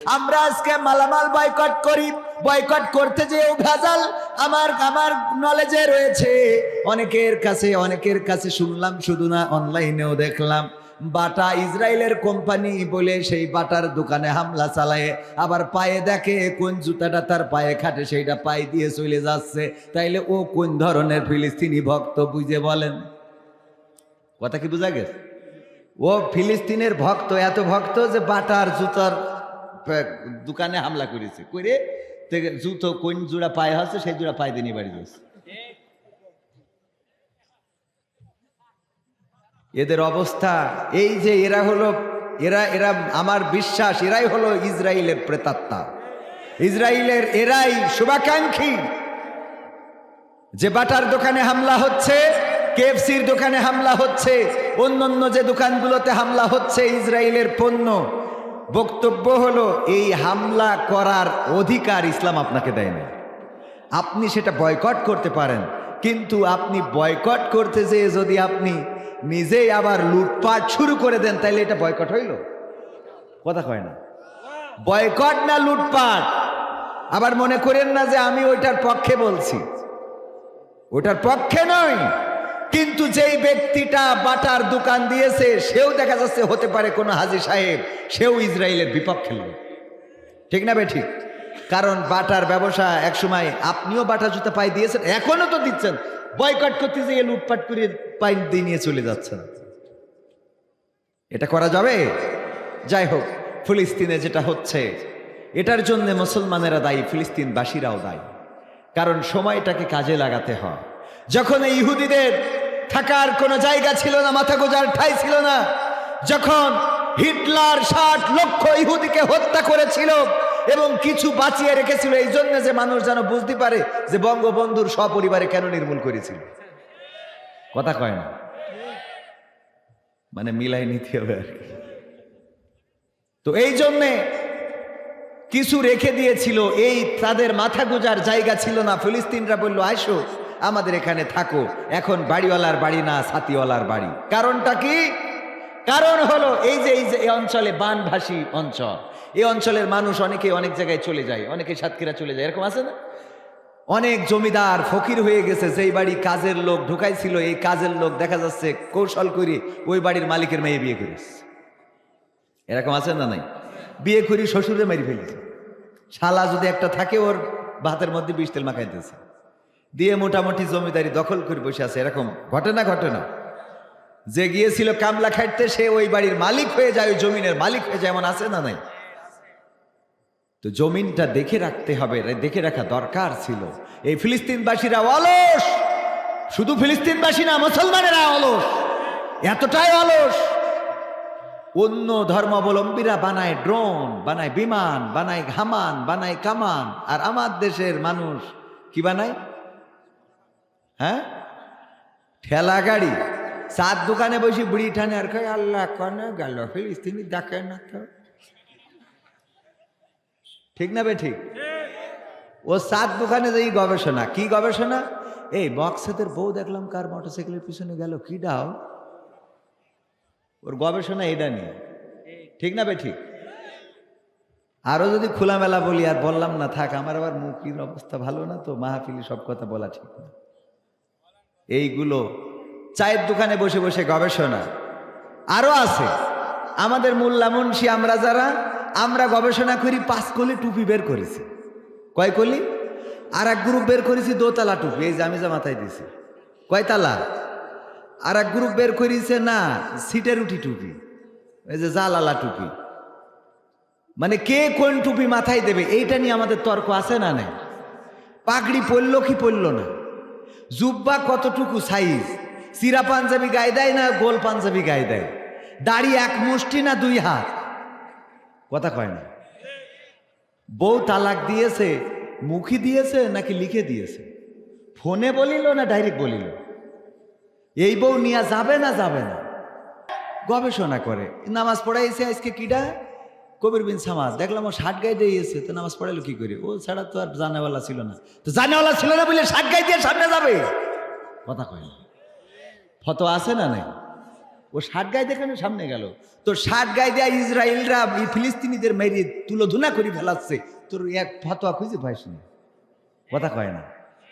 আমরা আজকে মালামাল বয়কট করি, বয়কট করতে যেও ভেজাল, আমার আমার নলেজে রয়েছে। অনেকের কাছে অনেকের কাছে শুনলাম, শুধু না অনলাইনেও দেখলাম। বাটা ইসরায়েলের কোম্পানি বলে সেই বাটার দোকানে হামলা চালায়। আবার পায়ে দেখে কোন জুতাটা তার পায়ে খাটে, সেইটা পায়ে দিয়ে চলে যাচ্ছে। তাইলে ও কোন ধরনের ফিলিস্তিনি ভক্ত বুঝে বলেন? কথা কি বোঝা গেছে? ও ফিলিস্তিনের ভক্ত, এত ভক্ত যে বাটার, জুতার দোকানে হামলা করেছে। করে জুতো কোন জোড়া পায়ে হচ্ছে, সেই জোড়া পায়ে দিয়ে নিয়ে বাড়ি যাচ্ছে। এদের অবস্থা এই যে এরা হলো, এরা এরা আমার বিশ্বাস, এরাই হলো ইসরায়েলের প্রেতাত্মা। ইসরায়েলের এরাই শুভাকাঙ্ক্ষী। যে বাটার দোকানে হামলা হচ্ছে, কেএফসির দোকানে হামলা হচ্ছে, অন্যান্য যে দোকানগুলোতে হামলা হচ্ছে ইসরায়েলের পণ্য বক্তব্য হলো, এই হামলা করার অধিকার ইসলাম আপনাকে দেয় না আপনি সেটা বয়কট করতে পারেন, কিন্তু আপনি বয়কট করতে যেয়ে যদি আপনি নিজেই আবার লুটপাট শুরু করে দেন তাহলে এটা বয়কট হইল? কথা কয় না। বয়কট না লুটপাট? আবার মনে করেন না যে আমি ওইটার পক্ষে বলছি। ওটার পক্ষে নয় কিন্তু যেই ব্যক্তিটা বাটার দোকান দিয়েছে, সেও দেখা যাচ্ছে হতে পারে কোনো হাজি সাহেব, সেও ইসরায়েলের বিপক্ষে লোক ঠিক না ঠিক? কারণ বাটার ব্যবসা একসময় আপনিও বাটা জুতা পাই দিয়েছেন এখনও তো দিচ্ছেন। বয়কট করতে যেয়ে লুটপাট করে পাই দিয়ে নিয়ে চলে যাচ্ছেন। এটা করা যাবে? যাই হোক, ফিলিস্তিনে যেটা হচ্ছে, এটার জন্য মুসলমানেরা দায়ী, ফিলিস্তিনবাসীরাও দায়ী। কারণ সময়টাকে কাজে লাগাতে হয়। যখন এই ইহুদিদের থাকার কোনো জায়গা ছিল না, মাথা গোজার ঠাই ছিল না, যখন হিটলার ষাট লক্ষ ইহুদিকে হত্যা করেছিল এবং কিছু বাঁচিয়ে রেখেছিল, এই জন্য যে মানুষ যেন বুঝতে পারে যে বঙ্গবন্ধুর সপরিবারে কেন নির্মূল করেছিল। কথা কয় না? মানে মিলাই নিতে হবে আর কি। তো এই জন্যে কিছু রেখে দিয়েছিল, এই তাদের মাথা গুজার জায়গা ছিল না। ফিলিস্তিনরা বলল, আইসো আমাদের এখানে থাকো। এখন বাড়িওয়ালার বাড়ি না ছাতিওয়ালার বাড়ি। কারণটা কি? কারণ হলো এই যে এই যে, এই অঞ্চলে বানভাসী অঞ্চল। এই অঞ্চলের মানুষ অনেকে অনেক জায়গায় চলে যায়, অনেকে সাতক্ষীরা চলে যায়, এরকম আছে না? অনেক জমিদার ফকির হয়ে গেছে, যেই বাড়ি কাজের লোক ঢুকাইছিল, এই কাজের লোক দেখা যাচ্ছে কৌশল করে ওই বাড়ির মালিকের মেয়ে বিয়ে করেছে। এরকম আছে না নাই? বিয়ে করি শ্বশুরে মেরে ফেলেছে। শালা যদি একটা থাকে, ওর ভাতের মধ্যে বিষ তেল মাখাইতেছে। দিয়ে মোটামুটি জমিদারি দখল করে বসে আছে, এরকম ঘটনা ঘটনা। যে গিয়েছিল কামলা খাটতে, সে ওই বাড়ির মালিক হয়ে যায়, ওই জমিনের মালিক হয়ে যায়, এমন আছে না নাই? তো জমিনটা দেখে রাখতে হবে দেখে রাখা দরকার ছিল। এই ফিলিস্তিনবাসীরা অলস! শুধু ফিলিস্তিনবাসী না, মুসলমানেরা অলস। এতটাই অলস। অন্য ধর্মাবলম্বীরা বানায় ড্রোন, বানায় বিমান, বানায় ঘামান বানায় কামান। আর আমার দেশের মানুষ কি বানায়? হ্যাঁ? ঠেলা গাড়ি। সাত দোকানে বসে বুড়ি ঠানে আর কয়, আল্লাহ কনে গেল, ফিলিস্তিনি দেখে না তো। ঠিক না বে ঠিক? ও সাত দোকানে যেই গবেষণা, কি গবেষণা? এই বক্সেদের বউ দেখলাম কার মোটরসাইকেলের পিছনে গেল, কি ডাও? ওর গবেষণা এটা নিয়ে। ঠিক না বে ঠিক? আরও যদি খোলামেলা বলি আর বললাম না, থাক, আমার আবার মুখির অবস্থা ভালো না তো, মাহফিলি সব কথা বলা ঠিক না। এইগুলো চায়ের দোকানে বসে বসে গবেষণা। আরও আছে। আমাদের মোল্লা মুন্সি, আমরা যারা, আমরা গবেষণা করি, পাঁচ কলি টুপি বের করেছি। কয় কলি? আর এক গ্রুপ বের করেছি, দোতলা টুপি। এই যে আমি যা মাথায় দিছি কয়তালা আর এক গ্রুপ বের করেছে, না, সিটের উঠি টুপি। এই যে জালালা টুপি। মানে কে কোন টুপি মাথায় দেবে, এইটা নিয়ে আমাদের তর্ক আছে না নাই? পাগড়ি পরল কি পরল না? জুব্বা কতটুকু সাইজ সিরা পাঞ্জাবি গায়ে দেয় না গোল পাঞ্জাবি গায়ে দেয়? দাড়ি এক মুষ্টি না দুই হাত? কথা কয় না। বউ তালাক দিয়েছে, মুখী দিয়েছে নাকি লিখে দিয়েছে? ফোনে বলিল না ডাইরেক্ট বলিল? এই বউ নিয়ে যাবে না যাবে না? গবেষণা করে। নামাজ পড়াইছে আজকে কিডা? কবির বিন সামাজ দেখলাম ও ষাট গায়ে দিয়েছে তো নামাজ পড়াইলো কি করে? ও ছাড়া তো আর জানেওয়ালা ছিল না। তো জানেওয়ালা ছিল না বলে ষাট গায়ে দিয়ে সামনে যাবে? কথা কয় না। ফটো আছে না নাই? ও ষাট গায়ে দেখানো সামনে গেল? তো ষাট গায়ে দেয়া ইসরায়েলরা ফিলিস্তিনিদের মেরে তুলোধুনা করে ফেলাচ্ছে। তোর এক ফতোয়া খুঁজে পাইস না। কথা কয় না।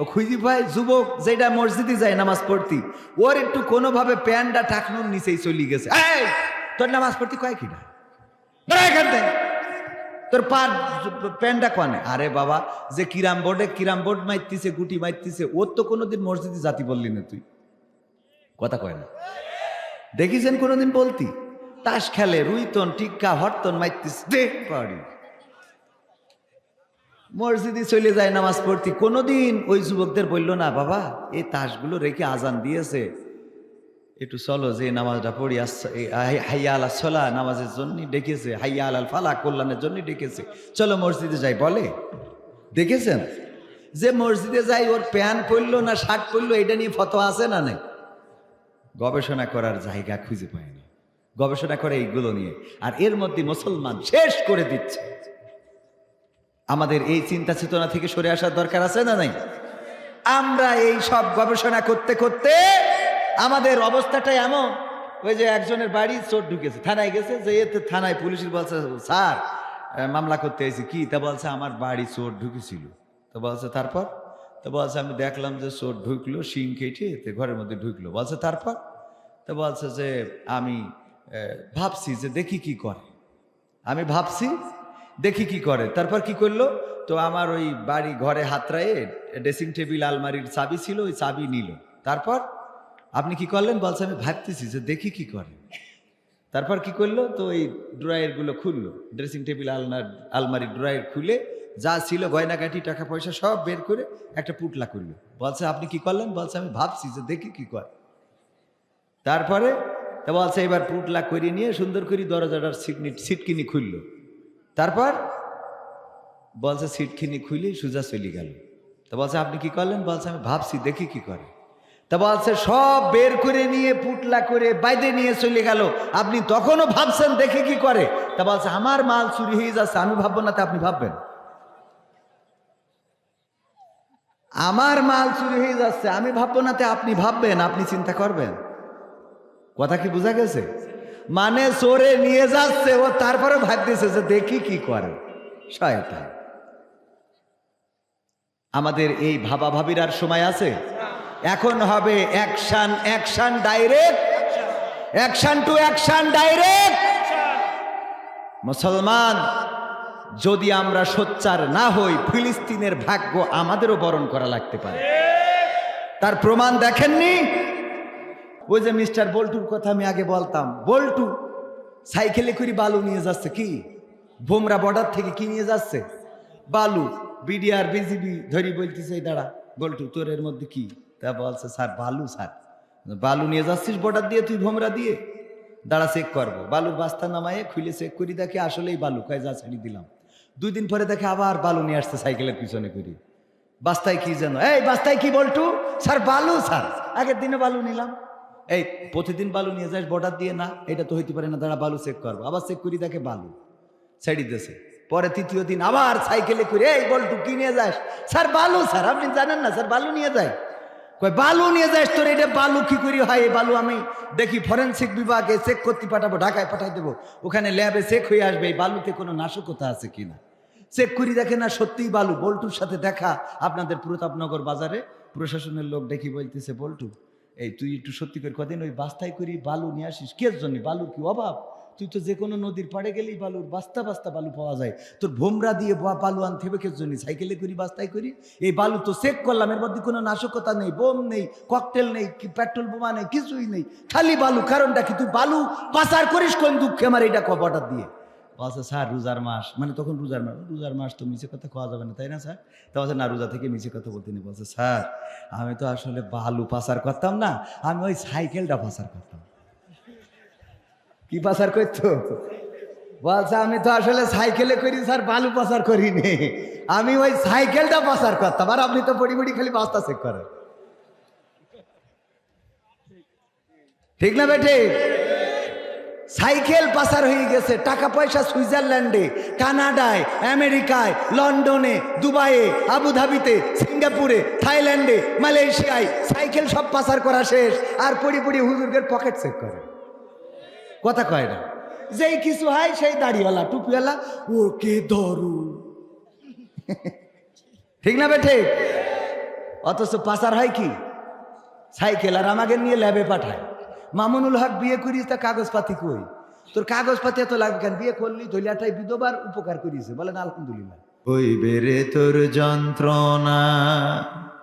ও খুঁজি পায় যুবক যেটা মসজিদে যায় নামাজ পড়তি, ওর একটু কোনোভাবে প্যান্টটা টাকনুর নিচেই চলে গেছে। তোর নামাজ পড়তি কয় কিনা? তোর পা প্যান্টটা কনে? আরে বাবা, যে কিরাম বোর্ডে, কিরাম বোর্ড মারতিছে গুটি মারতিছে ওর তো কোনোদিন মসজিদে জাতি বললি না তুই। কথা কয় না। দেখিছেন কোনোদিন বলতি? তাস খেলে রুইতন, টিক্কা, হরতন মারতিস দে পারি মসজিদে চলে যায় নামাজ পড়তি। কোনোদিন ওই যুবকদের বলল না, বাবা, এই তাসগুলো রেখে আজান দিয়েছে। একটু চলো, যে নামাজটা পড়ি, আস- এই, হাই- হাইয়া আলা সলা নামাজের জন্য ডেকেছে হাইয়া আলাল ফালা কল্যাণের জন্য ডেকেছে। চলো মসজিদে যাই, বলে? দেখেছেন? যে মসজিদে যাই, ওর প্যান্ট পরলো না, শার্ট পরলো, এটা নিয়ে ফটো আছে না নাই? গবেষণা করার জায়গা খুঁজে পায়নি গবেষণা করে এইগুলো নিয়ে, আর এর মধ্যে মুসলমান শেষ করে দিচ্ছে। আমাদের এই চিন্তা চেতনা থেকে সরে আসার দরকার আছে না নাই? আমরা এই সব গবেষণা করতে করতে আমাদের অবস্থাটা এমন, ওই যে একজনের বাড়ি চোর ঢুকেছে, থানায় গেছে, যে এতে থানায় পুলিশের বলছে, স্যার মামলা করতে এসেছি কি? তা বলছে, আমার বাড়ি চোর ঢুকেছিল। তো বলছে, তারপর? তো বলছে, আমি দেখলাম যে চোর ঢুকলো, শিং কেটে এতে ঘরের মধ্যে ঢুকলো। বলছে, তারপর? তো বলছে যে, আমি ভাবছি যে দেখি কি করে। আমি ভাবছি দেখি কি করে। তারপর কি করল? তো আমার ওই বাড়ি ঘরে হাতরায়ে ড্রেসিং টেবিল, আলমারির চাবি ছিল, ওই চাবি নিল। তারপর? আপনি কি করলেন? বলছে, আমি ভাবতেছি যে দেখি কি করে। তারপর কি করল? তো ওই ড্রয়ারগুলো খুললো। ড্রেসিং টেবিল আলনার আলমারির ড্রয়ার খুলে যা ছিল গয়নাকাটি টাকা পয়সা সব বের করে একটা পুটলা করল বলছে, আপনি কি করলেন? বলছে, আমি ভাবছি যে দেখি কি করে। তারপরে তা বলছে, এবার পুটলা করে নিয়ে সুন্দর করে দরজাটার সিটনি, সিটকিনি খুললো। তারপর বলছে, সিটকিনি খুলে সুজা চলে গেল। তো বলছে, আপনি কি করলেন? বলছে, আমি ভাবছি দেখি কি করে। তা বলছে, সব বের করে নিয়ে পুটলা করে বাইরে নিয়ে চলে গেল। আপনি তখনও ভাবছেন দেখে কি করে? তা বলছে, আমার মাল চুরি হয়ে যাচ্ছে, আমি ভাববো না তা আপনি ভাববেন। আমার মাল চুরি হয়ে যাচ্ছে, আমি ভাববো না তে আপনি ভাববেন, আপনি চিন্তা করবেন। কথা কি বোঝা গেছে? মানে চোরে নিয়ে যাচ্ছে, ও তারপরে ভাবতেছে যে দেখি কি করে। শয়তান। আমাদের এই ভাবা ভাবির আর সময় আছে? এখন হবে action action direct action to action direct মুসলমান, যদি আমরা সোচ্চার না হই, ফিলিস্তিনের ভাগ্য আমাদেরও বরণ করা লাগতে পারে। তার প্রমাণ দেখেননি? ওই যে মিস্টার বল্টুর কথা আমি আগে বলতাম। বল্টু, সাইকেলে করে বালু নিয়ে যাচ্ছে কি? বোমরা বর্ডার থেকে কি নিয়ে যাচ্ছে? বালু, বিডিআর, বিজিবি ধরি বলতেছে দাঁড়া, বল্টু, তোর এর মধ্যে কি? তা বলছে, স্যার, বালু স্যার, বালু নিয়ে যাচ্ছিস বর্ডার দিয়ে, তুই ভোমরা দিয়ে? দাঁড়া চেক করব। বালুর বাস্তা নামায়ে খুলে চেক করি, দেখে আসলেই বালু, কয়, যা, ছাড়ি দিলাম। দুই দিন পরে দেখে আবার বালু নিয়ে আসছে সাইকেলের পিছনে করি। বাস্তায় কি যেন, এই, বাস্তায় কি বল্টু? স্যার, বালু, স্যার, আগের দিনে বালু নিলাম। এই, প্রতিদিন বালু নিয়ে যাস বর্ডার দিয়ে না, এটা তো হইতে পারে না, দাঁড়া, বালু চেক করব। আবার চেক করি, দেখে বালু ছেড়ে দিয়েছে। পরে তৃতীয় দিন আবার সাইকেলে করে, এই, বলটু, কি নিয়ে যাস? স্যার, বালু, স্যার, আপনি জানেন না, স্যার, বালু নিয়ে যায় কয়, বালু নিয়ে যাস তোর, এটা বালু কি করি হয়? এই বালু আমি দেখি ফরেন্সিক বিভাগে চেক করতে পাঠাবো, ঢাকায় পাঠাই দেবো। ওখানে ল্যাবে চেক হয়ে আসবে, এই বালুতে কোনো নাশকতা আছে কিনা? চেক করি দেখে না সত্যিই বালু। বল্টুর সাথে দেখা আপনাদের প্রতাপনগর বাজারে, প্রশাসনের লোক দেখি বলতেছে, বল্টু, এই তুই একটু সত্যি করে কদিন ওই বাস্তায় করি বালু নিয়ে আসিস, কে জন্য? বালু কি অভাব? তুই তো যে কোনো নদীর পাড়ে গেলেই বালুর বাস্তা বাস্তা বালু পাওয়া যায়। তোর ভোমরা দিয়ে বালু আনতে হবে কের জন্য? সাইকেলে করি, বাস্তায় করি? এই বালু তো চেক করলাম, এর মধ্যে কোনো নাশকতা নেই, বোম নেই, ককটেল নেই পেট্রোল বোমা নেই, কিছুই নেই। খালি বালু, কারণটা কি? তুই বালু পাচার করিস কোন দুঃখে আমার এইটা কপাটার দিয়ে? বলছে, স্যার, রোজার মাস। মানে তখন রোজার মাস রোজার মাস তো মিছে কথা খাওয়া যাবে না, তাই না, স্যার? তা বলছে, না, রোজা থেকে মিছে কথা বলতে নেই। বলছে, স্যার, আমি তো আসলে বালু পাচার করতাম না, আমি ওই সাইকেলটা পাচার করতাম। কি পাচার করতো বলছে, আমি তো আসলে সাইকেলে করি, স্যার, বালু পাচার করিনি। আমি ওই সাইকেলটা পাচার করতাম, আর আপনি তো পড়ি পড়ি খালি বাস্তা চেক করেন। ঠিক না বেটে? সাইকেল পাচার হয়ে গেছে, টাকা পয়সা সুইজারল্যান্ডে, কানাডায়, আমেরিকায়, লন্ডনে, দুবাইয়ে, আবুধাবিতে, সিঙ্গাপুরে, থাইল্যান্ডে, মালয়েশিয়ায়, সাইকেল সব পাচার করা শেষ, আর পড়ি পড়ি হুজুরদের পকেট চেক করে কথা কয় না। যেই কিছু হয় সেই দাড়িওয়ালা টুপিওয়ালা ওকে ধরু। ঠিক না বেঠে অথচ পাচার হয় কি? সাইকেল আর আমাকে নিয়ে ল্যাবে পাঠায়। মামুনুল হক বিয়ে করিস তা কাগজপাতি কই? তোর কাগজপাতি এত লাগবে কেন? বিয়ে করলি দলিয়াটাই বিধবার উপকার করিয়েছে। বলেন আলহামদুলিল্লাহ। হইবে রে তোর যন্ত্রণা।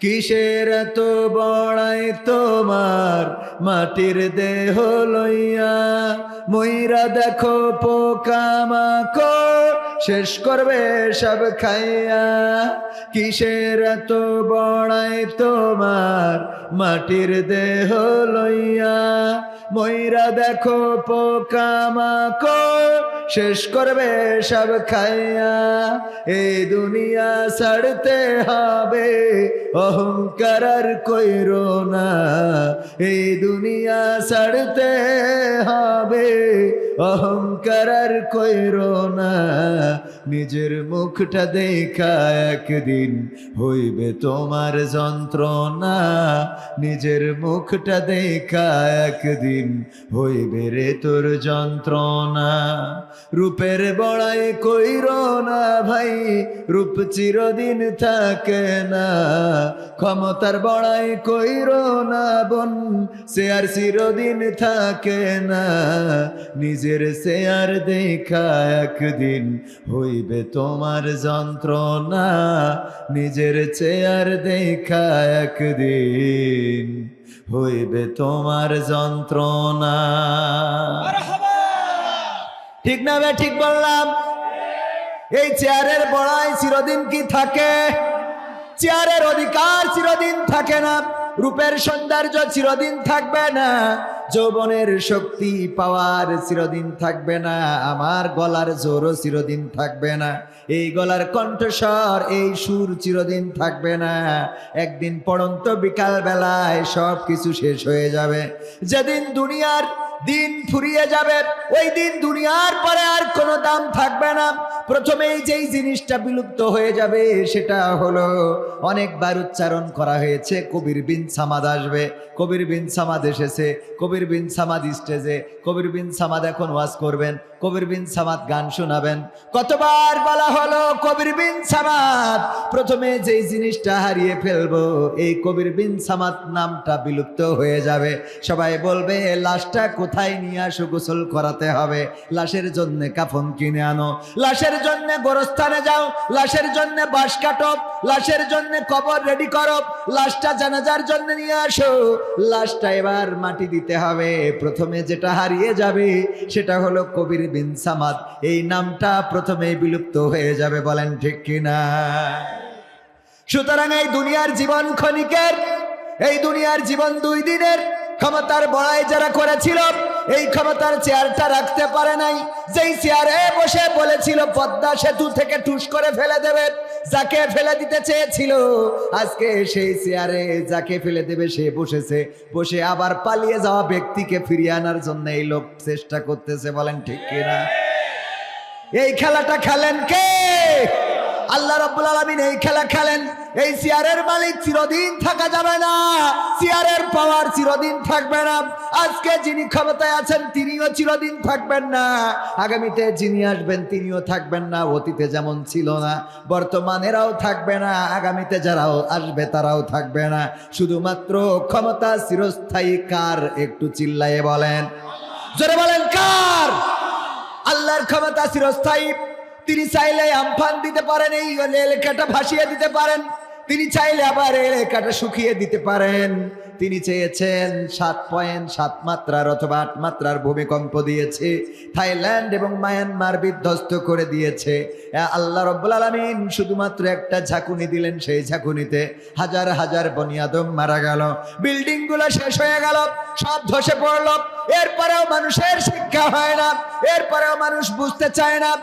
কিসের তো বড়াই তোমার মাটির দেহ লইয়া? মইরা দেখো পোকা পোকামাকড় শেষ করবে সব খাইয়া। কিসের তো বড়াই তোমার মাটির দেহ লইয়া? ময়রা দেখো পোকামাকো শেষ করবে সব খাইয়া এই দুনিয়া ছাড়তে হবে, অহংকার আর কইরো না। এই দুনিয়া ছাড়তে হবে অহংকার আর কইরো না, নিজের মুখটা দেখা একদিন হইবে তোমার যন্ত্রণা। নিজের মুখটা দেখা একদিন হইবে রে তোর যন্ত্রণা। রূপের বড়াই কইর না ভাই, রূপ চিরদিন থাকে না। ক্ষমতার বড়াই কইর না বোন, সে আর চিরদিন থাকে না। নিজের সে দেখা একদিন হইবে তোমার যন্ত্রণা। নিজের চেয়ার দেখা একদিন হইবে তোমার যন্ত্রণা। ঠিক না বে ঠিক বললাম। এই চেয়ারের বড়াই চিরদিন কি থাকে? চেয়ারের অধিকার চিরদিন থাকে না। রূপের সৌন্দর্য চিরদিন থাকবে না। যৌবনের শক্তি পাওয়ার চিরদিন থাকবে না, আমার গলার জোরও চিরদিন থাকবে না, এই গলার কণ্ঠস্বর, এই সুর চিরদিন থাকবে না, একদিন পড়ন্ত বিকাল বেলায় সব কিছু শেষ হয়ে যাবে, যেদিন দুনিয়ার দিন ফুরিয়ে যাবে, ওই দিন দুনিয়ার পরে আর কোনো দাম থাকবে না প্রথমেই যেই জিনিসটা বিলুপ্ত হয়ে যাবে সেটা হলো অনেকবার উচ্চারণ করা হয়েছে, কবির বিন সামাদ আসবে, কবির বিন সামাদ এসেছে, কবির বিন সামাদ স্টেজে, কবির বিন সামাদ এখন ওয়াজ করবেন, কবির বিন সামাদ গান শোনাবেন। কতবার বলা হলো কবির বিন সামাদ? প্রথমে যেই জিনিসটা হারিয়ে ফেলব, এই কবির বিন সামাদ নামটা বিলুপ্ত হয়ে যাবে। সবাই বলবে, লাশটা কোথায় নিয়ে আসো গোসল করাতে হবে? লাশের জন্য কাফন কিনে আনো। লাশের জন্য গোরস্থানে যাও, লাশের জন্য বাঁশ কাটো, লাশের জন্য কবর রেডি করো, লাশটা জানাজার জন্য নিয়ে আসো। লাশটা এবার মাটি দিতে হবে। প্রথমে যেটা হারিয়ে যাবে, সেটা হলো কবির বিন সামাদ। এই নামটা প্রথমে বিলুপ্ত হয়ে যাবে, বলেন ঠিক কিনা? সুতরাং এই দুনিয়ার জীবন ক্ষণিকের, এই দুনিয়ার জীবন দুই দিনের ক্ষমতার বড়াই যারা করেছিল এই ক্ষমতার চেয়ারটা রাখতে পারে নাই। যেই চেয়ারে বসে বলেছিল, পদ্মা সেতু থেকে টুস করে ফেলে দেবে, যাকে ফেলে দিতে চেয়েছিল, আজকে সেই চেয়ারে যাকে ফেলে দেবে, সে বসেছে। বসে আবার পালিয়ে যাওয়া ব্যক্তিকে ফিরিয়ে আনার জন্য এই লোক চেষ্টা করতেছে, বলেন ঠিক কিনা? এই খেলাটা খেলেন কে? আল্লাহ রাব্বুল আলামিন এই খেলা খেলেন। এই চেয়ারের মালিক চিরদিন থাকা যাবে না। চেয়ারের পাওয়ার চিরদিন থাকবে না। আজকে যিনি ক্ষমতায় আছেন, তিনিও চিরদিন থাকবেন না। আগামীতে যিনি আসবেন, তিনিও থাকবেন না। অতীতে যেমন ছিল না বর্তমানেরাও থাকবে না। আগামীতে যারাও আসবে, তারাও থাকবে না। শুধুমাত্র ক্ষমতা চিরস্থায়ী কার? একটু চিল্লায়ে বলেন। জোরে বলেন, কার? আল্লাহর ক্ষমতা চিরস্থায়ী। তিনি চাইলে আমফান দিতে পারেন, এই এলাকাটা ভাসিয়ে দিতে পারেন। তিনি চাইলে আবার এলাকাটা শুকিয়ে দিতে পারেন। তিনি চেয়েছেন সাত পয়েন্ট সাত মাত্রার অথবা আট মাত্রার ভূমিকম্প দিয়েছে, থাইল্যান্ড এবং মায়ানমার বিধ্বস্ত করে দিয়েছে। আল্লাহ রব্বুল আলমিন শুধুমাত্র একটা ঝাঁকুনি দিলেন, সেই ঝাঁকুনিতে হাজার হাজার বনিয়াদম মারা গেল। বিল্ডিংগুলো শেষ হয়ে গেল, সব ধসে পড়ল। এরপরেও মানুষের শিক্ষা হয় না, এরপরেও মানুষ বুঝতে চায় না।